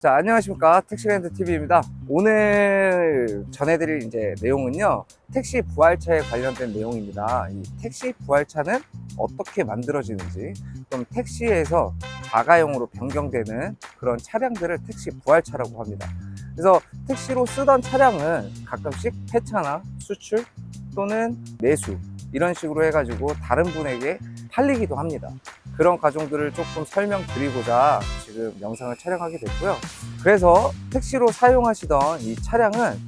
자, 안녕하십니까. 택시랜드 TV입니다. 오늘 전해드릴 이제 내용은요, 택시 부활차에 관련된 내용입니다. 이 택시 부활차는 어떻게 만들어지는지, 좀 택시에서 자가용으로 변경되는 그런 차량들을 택시 부활차라고 합니다. 그래서 택시로 쓰던 차량은 가끔씩 폐차나 수출 또는 매수 이런 식으로 해가지고 다른 분에게 팔리기도 합니다. 그런 과정들을 조금 설명드리고자 지금 영상을 촬영하게 됐고요. 그래서 택시로 사용하시던 이 차량은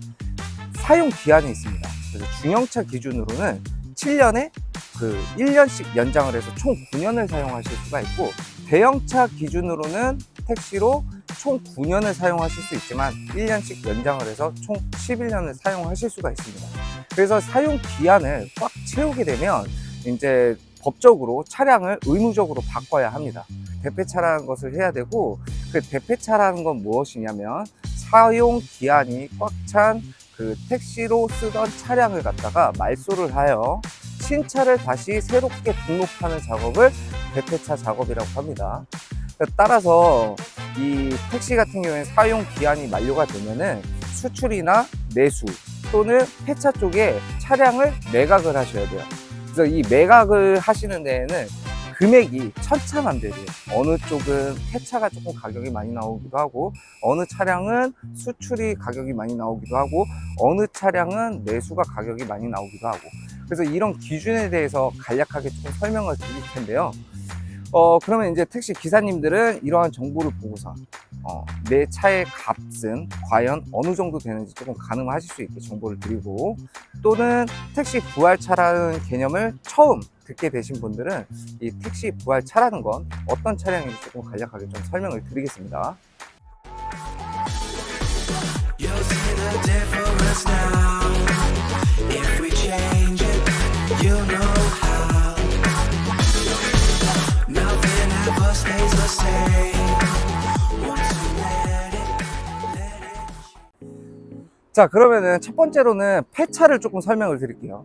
사용 기한이 있습니다. 그래서 중형차 기준으로는 7년에 그 1년씩 연장을 해서 총 9년을 사용하실 수가 있고 대형차 기준으로는 택시로 총 9년을 사용하실 수 있지만 1년씩 연장을 해서 총 11년을 사용하실 수가 있습니다. 그래서 사용 기한을 꽉 채우게 되면 이제 법적으로 차량을 의무적으로 바꿔야 합니다. 대폐차라는 것을 해야 되고 그 대폐차라는 건 무엇이냐면 사용 기한이 꽉 찬 그 택시로 쓰던 차량을 갖다가 말소를 하여 신차를 다시 새롭게 등록하는 작업을 대폐차 작업이라고 합니다. 따라서 이 택시 같은 경우에 사용 기한이 만료가 되면은 수출이나 내수 또는 폐차 쪽에 차량을 매각을 하셔야 돼요. 그래서 이 매각을 하시는 데에는 금액이 천차만별이에요. 어느 쪽은 폐차가 조금 가격이 많이 나오기도 하고, 어느 차량은 수출이 가격이 많이 나오기도 하고, 어느 차량은 내수가 가격이 많이 나오기도 하고. 그래서 이런 기준에 대해서 간략하게 조금 설명을 드릴 텐데요. 어, 그러면 이제 택시 기사님들은 이러한 정보를 보고서 어, 내 차의 값은 과연 어느 정도 되는지 조금 가늠하실 수 있게 정보를 드리고 또는 택시 부활차라는 개념을 처음 듣게 되신 분들은 이 택시 부활차라는 건 어떤 차량인지 조금 간략하게 좀 설명을 드리겠습니다. 자 그러면은 첫 번째로는 폐차를 조금 설명을 드릴게요.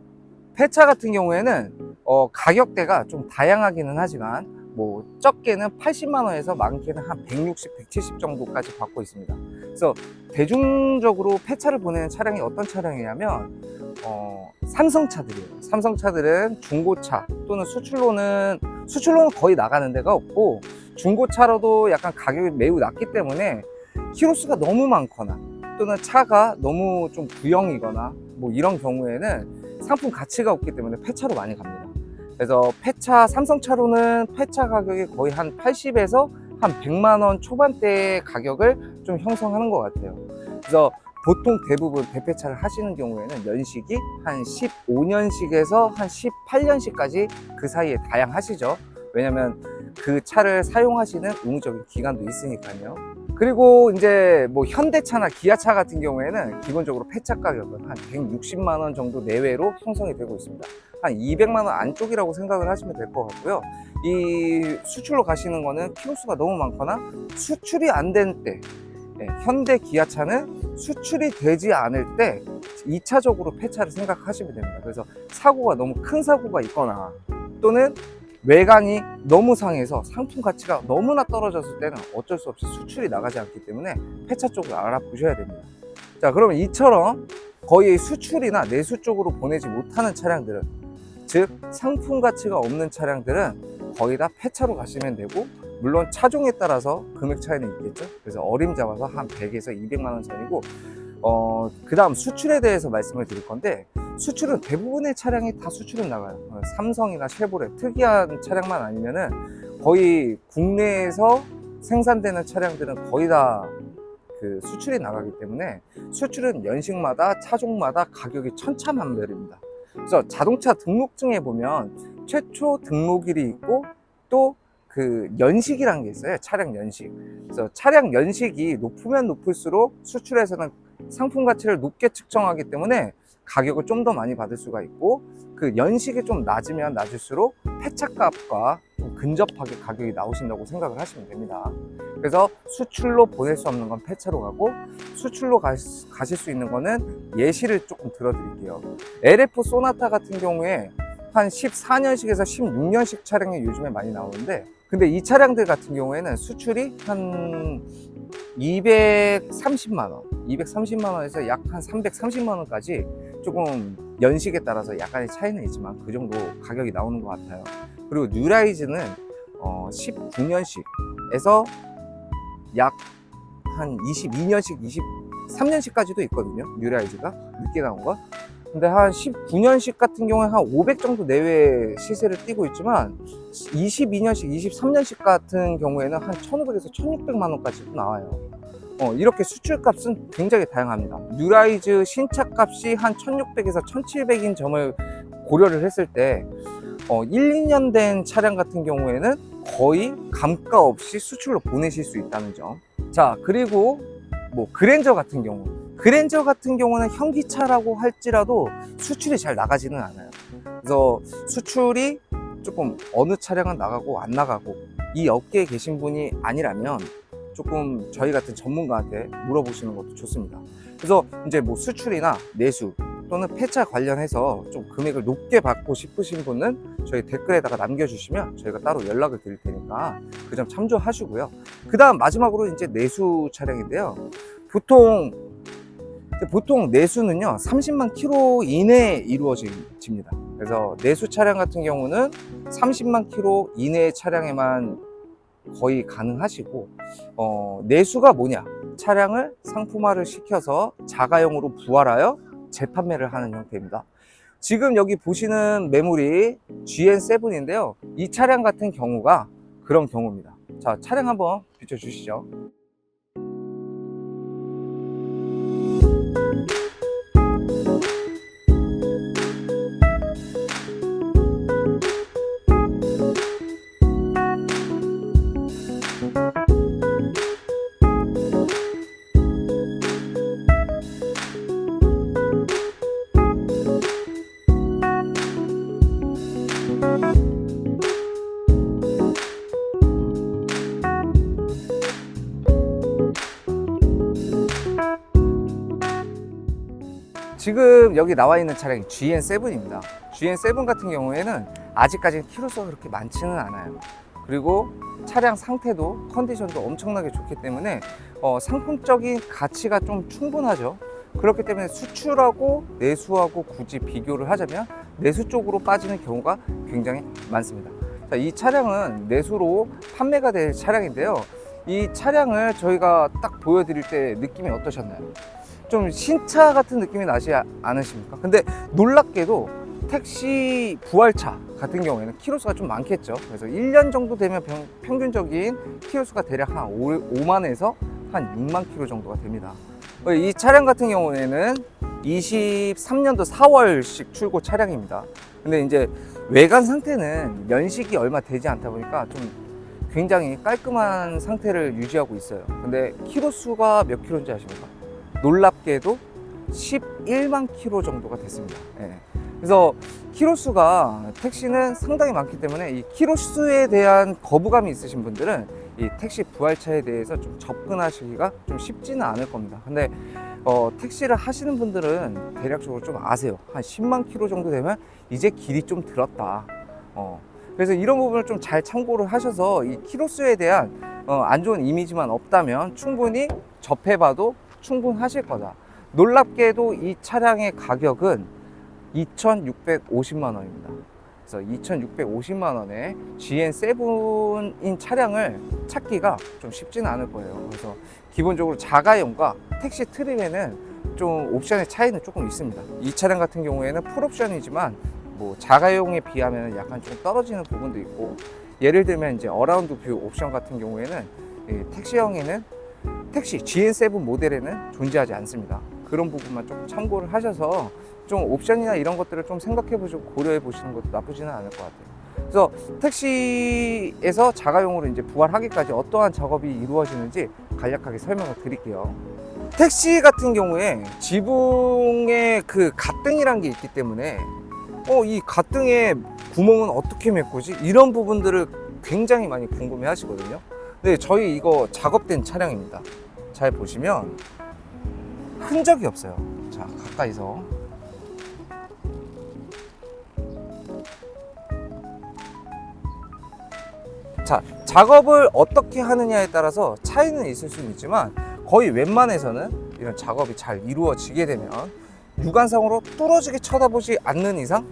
폐차 같은 경우에는 어, 가격대가 좀 다양하기는 하지만 뭐 적게는 80만 원에서 많게는 한 160, 170 정도까지 받고 있습니다. 그래서 대중적으로 폐차를 보내는 차량이 어떤 차량이냐면 어, 삼성차들이에요. 삼성차들은 중고차 또는 수출로는 수출로는 거의 나가는 데가 없고 중고차로도 약간 가격이 매우 낮기 때문에 키로수가 너무 많거나 또는 차가 너무 좀 구형이거나 뭐 이런 경우에는 상품 가치가 없기 때문에 폐차로 많이 갑니다. 그래서 폐차 삼성차로는 폐차 가격이 거의 한 80에서 한 100만 원 초반대의 가격을 좀 형성하는 것 같아요. 그래서 보통 대부분 대폐차를 하시는 경우에는 연식이 한 15년씩에서 한 18년씩까지 그 사이에 다양하시죠. 왜냐면 그 차를 사용하시는 의무적인 기간도 있으니까요. 그리고 이제 뭐 현대차나 기아차 같은 경우에는 기본적으로 폐차 가격은 한 160만 원 정도 내외로 형성이 되고 있습니다. 한 200만 원 안쪽이라고 생각을 하시면 될 것 같고요. 이 수출로 가시는 거는 키로수가 너무 많거나 수출이 안 된 때, 예, 현대 기아차는 수출이 되지 않을 때 2차적으로 폐차를 생각하시면 됩니다. 그래서 사고가 너무 큰 사고가 있거나 또는 외관이 너무 상해서 상품 가치가 너무나 떨어졌을 때는 어쩔 수 없이 수출이 나가지 않기 때문에 폐차 쪽을 알아보셔야 됩니다. 자, 그러면 이처럼 거의 수출이나 내수 쪽으로 보내지 못하는 차량들은 즉 상품 가치가 없는 차량들은 거의 다 폐차로 가시면 되고 물론 차종에 따라서 금액 차이는 있겠죠. 그래서 어림잡아서 한 100에서 200만 원 선이고 어, 그 다음 수출에 대해서 말씀을 드릴 건데 수출은 대부분의 차량이 다 수출은 나가요. 어, 삼성이나 쉐보레 특이한 차량만 아니면은 거의 국내에서 생산되는 차량들은 거의 다 그 수출이 나가기 때문에 수출은 연식마다 차종마다 가격이 천차만별입니다. 그래서 자동차 등록증에 보면 최초 등록일이 있고 또 그 연식이라는 게 있어요. 차량 연식. 그래서 차량 연식이 높으면 높을수록 수출에서는 상품 가치를 높게 측정하기 때문에 가격을 좀 더 많이 받을 수가 있고 그 연식이 좀 낮으면 낮을수록 폐차값과 좀 근접하게 가격이 나오신다고 생각을 하시면 됩니다. 그래서 수출로 보낼 수 없는 건 폐차로 가고 수출로 가, 가실 수 있는 거는 예시를 조금 들어드릴게요. LF 소나타 같은 경우에 한 14년식에서 16년식 차량이 요즘에 많이 나오는데 근데 이 차량들 같은 경우에는 수출이 한 230만 원, 230만 원에서 약 한 330만 원까지 조금 연식에 따라서 약간의 차이는 있지만 그 정도 가격이 나오는 것 같아요. 그리고 뉴라이즈는 어, 19년식에서 약 한 22년식, 23년식까지도 있거든요. 뉴라이즈가 늦게 나온 거. 근데 한 19년식 같은 경우에 한 500 정도 내외 시세를 띄고 있지만 22년식, 23년식 같은 경우에는 한 1,500에서 1,600만 원까지도 나와요. 어, 이렇게 수출 값은 굉장히 다양합니다. 뉴라이즈 신차 값이 한 1,600에서 1,700인 점을 고려를 했을 때 어, 1, 2년 된 차량 같은 경우에는 거의 감가 없이 수출로 보내실 수 있다는 점. 자, 그리고 뭐 그랜저 같은 경우. 그랜저 같은 경우는 현기차라고 할지라도 수출이 잘 나가지는 않아요. 그래서 수출이 조금 어느 차량은 나가고 안 나가고 이 업계에 계신 분이 아니라면 조금 저희 같은 전문가한테 물어보시는 것도 좋습니다. 그래서 이제 뭐 수출이나 내수 또는 폐차 관련해서 좀 금액을 높게 받고 싶으신 분은 저희 댓글에다가 남겨주시면 저희가 따로 연락을 드릴 테니까 그 점 참조하시고요. 그 다음 마지막으로 이제 내수 차량인데요. 보통 보통 내수는요 30만 킬로 이내에 이루어집니다. 그래서 내수 차량 같은 경우는 30만 킬로 이내의 차량에만 거의 가능하시고 어, 내수가 뭐냐? 차량을 상품화를 시켜서 자가용으로 부활하여 재판매를 하는 형태입니다. 지금 여기 보시는 매물이 GN7인데요. 이 차량 같은 경우가 그런 경우입니다. 자, 차량 한번 비춰주시죠. 지금 여기 나와 있는 차량이 GN7입니다. GN7 같은 경우에는 아직까지는 키로수가 그렇게 많지는 않아요. 그리고 차량 상태도 컨디션도 엄청나게 좋기 때문에 어, 상품적인 가치가 좀 충분하죠. 그렇기 때문에 수출하고 내수하고 굳이 비교를 하자면 내수 쪽으로 빠지는 경우가 굉장히 많습니다. 자, 이 차량은 내수로 판매가 될 차량인데요. 이 차량을 저희가 딱 보여드릴 때 느낌이 어떠셨나요? 좀 신차 같은 느낌이 나지 않으십니까? 근데 놀랍게도 택시 부활차 같은 경우에는 키로수가 좀 많겠죠. 그래서 1년 정도 되면 평, 평균적인 키로수가 대략 한 5, 5만에서 한 6만 키로 정도가 됩니다. 이 차량 같은 경우에는 23년도 4월식 출고 차량입니다. 근데 이제 외관 상태는 연식이 얼마 되지 않다 보니까 좀 굉장히 깔끔한 상태를 유지하고 있어요. 근데 키로수가 몇 킬로인지 아십니까? 놀랍게도 11만 킬로 정도가 됐습니다. 예. 그래서 키로 수가 택시는 상당히 많기 때문에 이 키로 수에 대한 거부감이 있으신 분들은 이 택시 부활차에 대해서 좀 접근하시기가 좀 쉽지는 않을 겁니다. 근데 어, 택시를 하시는 분들은 대략적으로 좀 아세요. 한 10만 킬로 정도 되면 이제 길이 좀 들었다. 어, 그래서 이런 부분을 좀 잘 참고를 하셔서 이 키로수에 대한 어, 안 좋은 이미지만 없다면 충분히 접해봐도 충분하실 거다. 놀랍게도 이 차량의 가격은 2,650만 원입니다. 그래서 2,650만 원에 GN7인 차량을 찾기가 좀 쉽지는 않을 거예요. 그래서 기본적으로 자가용과 택시 트림에는 좀 옵션의 차이는 조금 있습니다. 이 차량 같은 경우에는 풀옵션이지만 뭐 자가용에 비하면 약간 좀 떨어지는 부분도 있고 예를 들면 이제 어라운드 뷰 옵션 같은 경우에는 이 택시형에는 택시 GN7 모델에는 존재하지 않습니다. 그런 부분만 좀 참고를 하셔서 좀 옵션이나 이런 것들을 좀 생각해 보시고 고려해 보시는 것도 나쁘지는 않을 것 같아요. 그래서 택시에서 자가용으로 이제 부활하기까지 어떠한 작업이 이루어지는지 간략하게 설명을 드릴게요. 택시 같은 경우에 지붕에 그 가등이란 게 있기 때문에 어, 이 가등의 구멍은 어떻게 메꾸지? 이런 부분들을 굉장히 많이 궁금해 하시거든요. 네, 저희 이거 작업된 차량입니다. 잘 보시면 흔적이 없어요. 자, 가까이서. 자, 작업을 어떻게 하느냐에 따라서 차이는 있을 수는 있지만 거의 웬만해서는 이런 작업이 잘 이루어지게 되면 육안상으로 뚫어지게 쳐다보지 않는 이상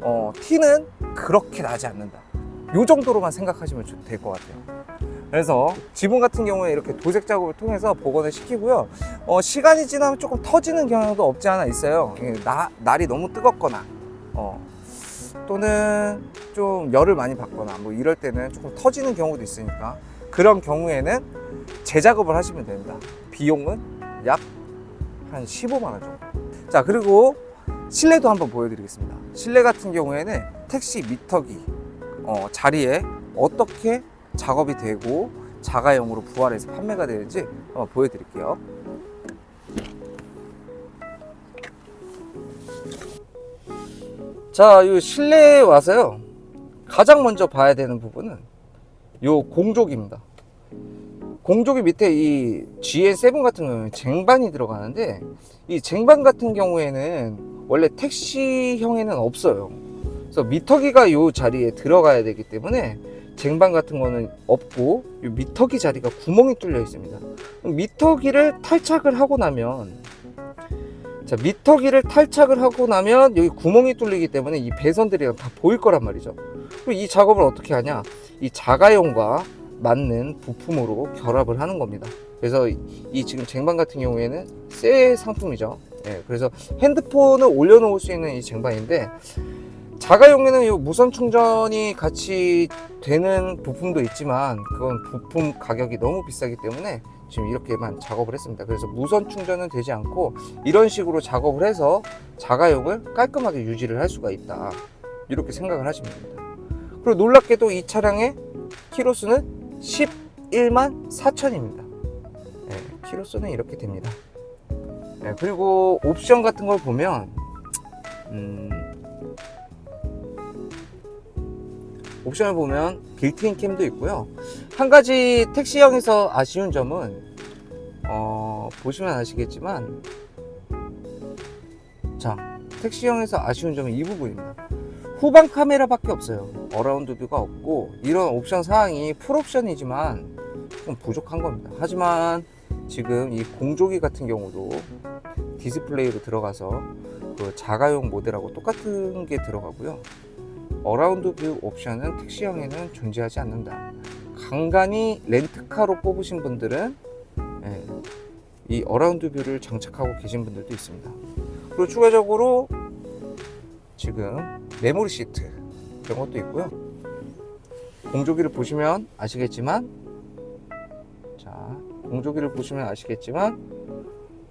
어, 티는 그렇게 나지 않는다. 요 정도로만 생각하시면 될 것 같아요. 그래서 지붕 같은 경우에 이렇게 도색 작업을 통해서 복원을 시키고요. 어, 시간이 지나면 조금 터지는 경향도 없지 않아 있어요. 이게 나, 날이 너무 뜨겁거나 어, 또는 좀 열을 많이 받거나 뭐 이럴 때는 조금 터지는 경우도 있으니까 그런 경우에는 재작업을 하시면 됩니다. 비용은 약 한 15만 원 정도. 자 그리고 실내도 한번 보여드리겠습니다. 실내 같은 경우에는 택시 미터기 어, 자리에 어떻게 작업이 되고 자가용으로 부활해서 판매가 되는지 한번 보여드릴게요. 자, 이 실내에 와서요. 가장 먼저 봐야 되는 부분은 요 공조기입니다. 공조기 밑에 이 GN7 같은 경우는 쟁반이 들어가는데 이 쟁반 같은 경우에는 원래 택시형에는 없어요. 그래서 미터기가 요 자리에 들어가야 되기 때문에 쟁반 같은 거는 없고 요 미터기 자리가 구멍이 뚫려 있습니다. 미터기를 탈착을 하고 나면 자 미터기를 탈착을 하고 나면 여기 구멍이 뚫리기 때문에 이 배선들이 다 보일 거란 말이죠. 그럼 이 작업을 어떻게 하냐? 이 자가용과 맞는 부품으로 결합을 하는 겁니다. 그래서 이- 이 지금 쟁반 같은 경우에는 새 상품이죠. 예, 그래서 핸드폰을 올려놓을 수 있는 이 쟁반인데 자가용에는 이 무선 충전이 같이 되는 부품도 있지만 그건 부품 가격이 너무 비싸기 때문에 지금 이렇게만 작업을 했습니다. 그래서 무선 충전은 되지 않고 이런 식으로 작업을 해서 자가용을 깔끔하게 유지를 할 수가 있다. 이렇게 생각을 하시면 됩니다. 그리고 놀랍게도 이 차량의 키로수는 11만 4천입니다. 네, 키로수는 이렇게 됩니다. 네, 그리고 옵션 같은 걸 보면 음, 옵션을 보면 빌트인 캠도 있고요. 한 가지 택시형에서 아쉬운 점은 어, 보시면 아시겠지만 자 택시형에서 아쉬운 점은 이 부분입니다. 후방 카메라밖에 없어요. 어라운드 뷰가 없고 이런 옵션 사항이 풀옵션이지만 좀 부족한 겁니다. 하지만 지금 이 공조기 같은 경우도 디스플레이로 들어가서 그 자가용 모델하고 똑같은 게 들어가고요. 어라운드 뷰 옵션은 택시형에는 존재하지 않는다. 간간히 렌트카로 뽑으신 분들은 예, 이 어라운드 뷰를 장착하고 계신 분들도 있습니다. 그리고 추가적으로 지금 메모리 시트 이런 것도 있고요. 공조기를 보시면 아시겠지만 자 공조기를 보시면 아시겠지만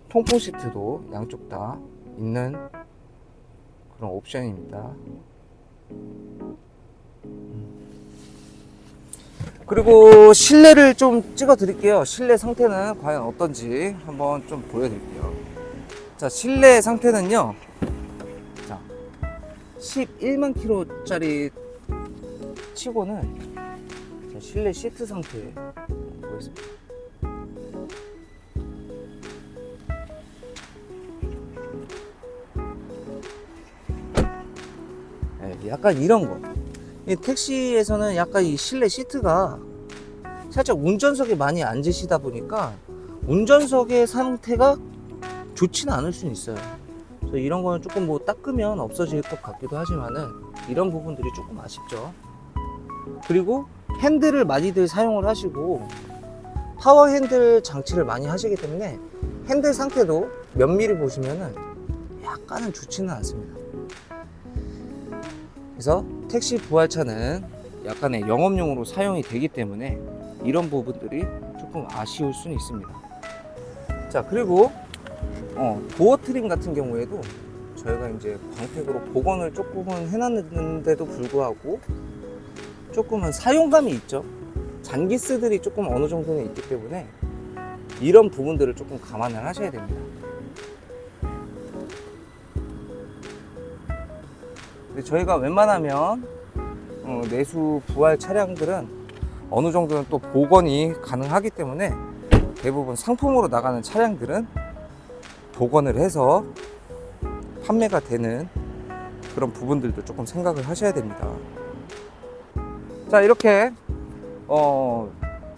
통풍 시트도 양쪽 다 있는 그런 옵션입니다. 그리고 실내를 좀 찍어 드릴게요. 실내 상태는 과연 어떤지 한번 좀 보여드릴게요. 자, 실내 상태는요. 자, 11만 킬로짜리 치고는 자, 실내 시트 상태 보겠습니다. 약간 이런 거. 이 택시에서는 약간 이 실내 시트가 살짝 운전석에 많이 앉으시다 보니까 운전석의 상태가 좋지는 않을 수는 있어요. 그래서 이런 거는 조금 뭐 닦으면 없어질 것 같기도 하지만은 이런 부분들이 조금 아쉽죠. 그리고 핸들을 많이들 사용을 하시고 파워 핸들 장치를 많이 하시기 때문에 핸들 상태도 면밀히 보시면은 약간은 좋지는 않습니다. 그래서 택시 부활차는 약간의 영업용으로 사용이 되기 때문에 이런 부분들이 조금 아쉬울 수는 있습니다. 자 그리고 어, 도어 트림 같은 경우에도 저희가 이제 광택으로 복원을 조금은 해놨는데도 불구하고 조금은 사용감이 있죠. 잔기스들이 조금 어느 정도는 있기 때문에 이런 부분들을 조금 감안을 하셔야 됩니다. 저희가 웬만하면 어, 내수 부활 차량들은 어느 정도는 또 복원이 가능하기 때문에 대부분 상품으로 나가는 차량들은 복원을 해서 판매가 되는 그런 부분들도 조금 생각을 하셔야 됩니다. 자, 이렇게 어,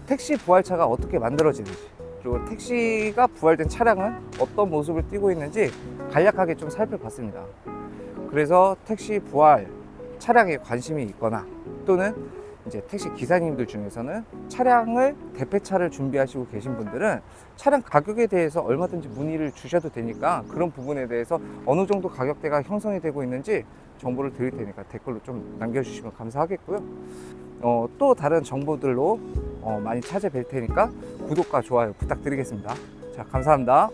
택시 부활차가 어떻게 만들어지는지 그리고 택시가 부활된 차량은 어떤 모습을 띠고 있는지 간략하게 좀 살펴봤습니다. 그래서 택시 부활 차량에 관심이 있거나 또는 이제 택시 기사님들 중에서는 차량을 대패차를 준비하시고 계신 분들은 차량 가격에 대해서 얼마든지 문의를 주셔도 되니까 그런 부분에 대해서 어느 정도 가격대가 형성이 되고 있는지 정보를 드릴 테니까 댓글로 좀 남겨주시면 감사하겠고요. 어, 또 다른 정보들로 어, 많이 찾아뵐 테니까 구독과 좋아요 부탁드리겠습니다. 자, 감사합니다.